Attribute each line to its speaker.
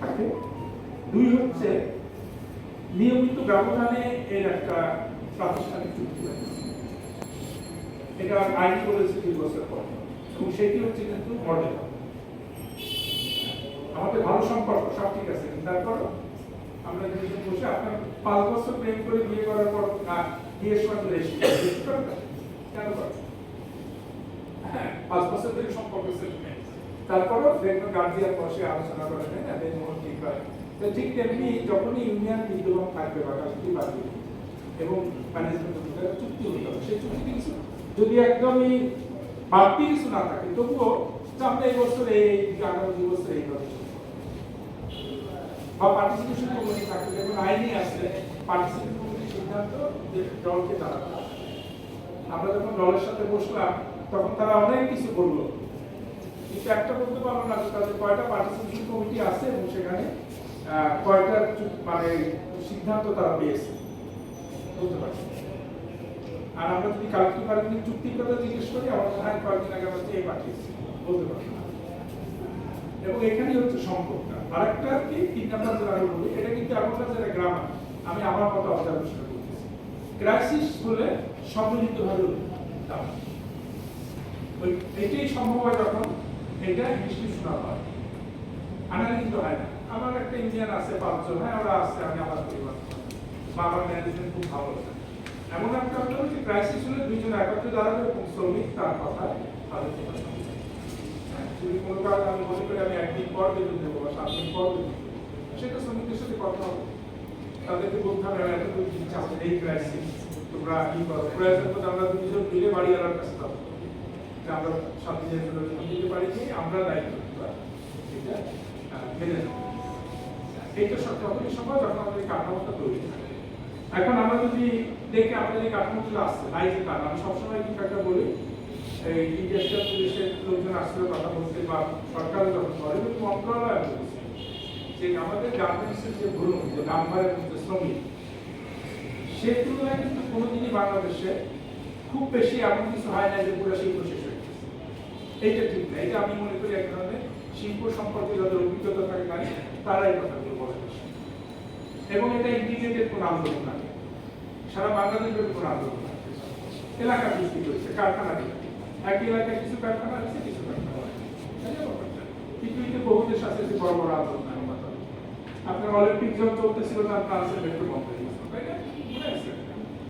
Speaker 1: থাকে। দুই হচ্ছে, নিয়মিত ব্যবধানে এর একটা প্রাতিষ্ঠানিক চুক্তি এটা আইন করেছে দুই বছর পর, এবং সেটি হচ্ছে কিন্তু মডেল। আমাদের ভালো সম্পর্ক, সব ঠিক আছে, কিন্তু তারপর আমরা দুজন বসে আপনার পাঁচ বছর প্রেম করে বিয়ে করার পর, না, বিয়ের সময় চলে কেন হ্যাঁ পাঁচ বছর ধরে সম্পর্ক সেট নেই। তারপরও দেখবেন গার্জিয়ান বসে আলোচনা করে নেন এদের মন ঠিক হয় তো ঠিক তেমনি যখনই ইউনিয়ন বিদ্যমান থাকবে বা কাজটি বাড়বে, এবং ম্যানেজমেন্ট চুক্তি হতে হবে সেই চুক্তি কিছু যদি একদমই বাড়তি কিছু না থাকে, তবুও আমরা এই বছর এই, আগামী দুই বছর এইভাবে চলবো। বা পার্টিসিপেশন কমিটি থাকে যেমন আইনে আছে পার্টিসিপেশন কমিটির সিদ্ধান্ত যে দলকে হবে। আমরা যখন দলের সাথে বসলাম, তখন তারা অনেক কিছু বলল কিন্তু একটা বলতে পারল না তাদের কয়টা পার্টিসিপেশন কমিটি আছে এবং সেখানে কয়টা মানে সিদ্ধান্ত তারা পেয়েছে? বলতে পারছি। আর আমরা যদি কালেক্টিভ বার্গেনিং চুক্তির কথা জিজ্ঞেস করি, আমার মনে হয় কয়েকদিন আগে আমরা চেয়ে পাঠিয়েছি। বলতে পারছি। এবং এখানেই হচ্ছে সম্পর্কটা। আরেকটা কি, তিন নাম্বার যেটা আমি বলি, এটা কিন্তু এখনকার যেটা গ্রামার আমি আমার মতো অবজারভেশন করতেছি। ক্রাইসিস হলে সম্মিলিতভাবে ওই, এটাই সম্ভব হয় যখন এটা ইনস্টিটিউশনাল হয় আনার কিন্তু হয় না। আমার একটা ইঞ্জিনিয়ার আছে পাঁচজন। হ্যাঁ ওরা আছে আমি আমার পরিবার বা আমার ম্যানেজমেন্ট খুব ভালো এমন একটা হলো যে ক্রাইসিস হলে দুইজন একত্রে দাঁড়াবে এবং শ্রমিক তার কথা শুনবে হ্যাঁ, যদি কোনো কারণে আমি মনে করি আমি একদিন পর বেতন দেবো বা সাত দিন পর বেতন সেটা শ্রমিকদের সাথে কথা হবে। তাদেরকে বলতে হবে এত দিচ্ছি আমাদের এই ক্রাইসিস তোমরা কি করো? প্রয়োজন আমরা দুজন মিলে বাড়ি আনার কাছে যাব। যে আমরা পারি কি আমরা দায়িত্ব নিতে পারি এটা মেনে নেব এইটা সব যখনই যখন আমাদের কাঠামোটা তৈরি এখন আমরা যদি দেখি কাঠামোগুলো আসছে যে আমি সবসময় কিন্তু একটা বলি, এই পুলিশের লোকজন আসলে কথা বলতে বা সরকার যখন করে মন্ত্রণালয় বলছে যে আমাদের গার্মেন্টসের যে যে মধ্যে শ্রমিক সে তুলনায় কিন্তু কোনোদিনই বাংলাদেশে খুব বেশি এমন কিছু হয় না যে পুরো গেছে এইটা ঠিক না। এটা আমি মনে করি এক ধরনের শিল্প সম্পর্কে যাদের অভিজ্ঞতা থাকে নাই তারা এই কথাগুলো বলে। এবং এটা ইন্টিগ্রেটেড কোনো আন্দোলন না। সারা বাংলাদেশ ব্যাপী কোনো আন্দোলন না। এলাকা ভিত্তিক হয়েছে, কারখানা ভিত্তিক। একই এলাকায় কিছু কারখানা আছে, কিছু কারখানা আছে বহু দেশ আছে যে বড় বড় আন্দোলন আপনার অলিম্পিক যখন চলতেছিল না ফ্রান্সের মেট্রো বন্ধ তাই না?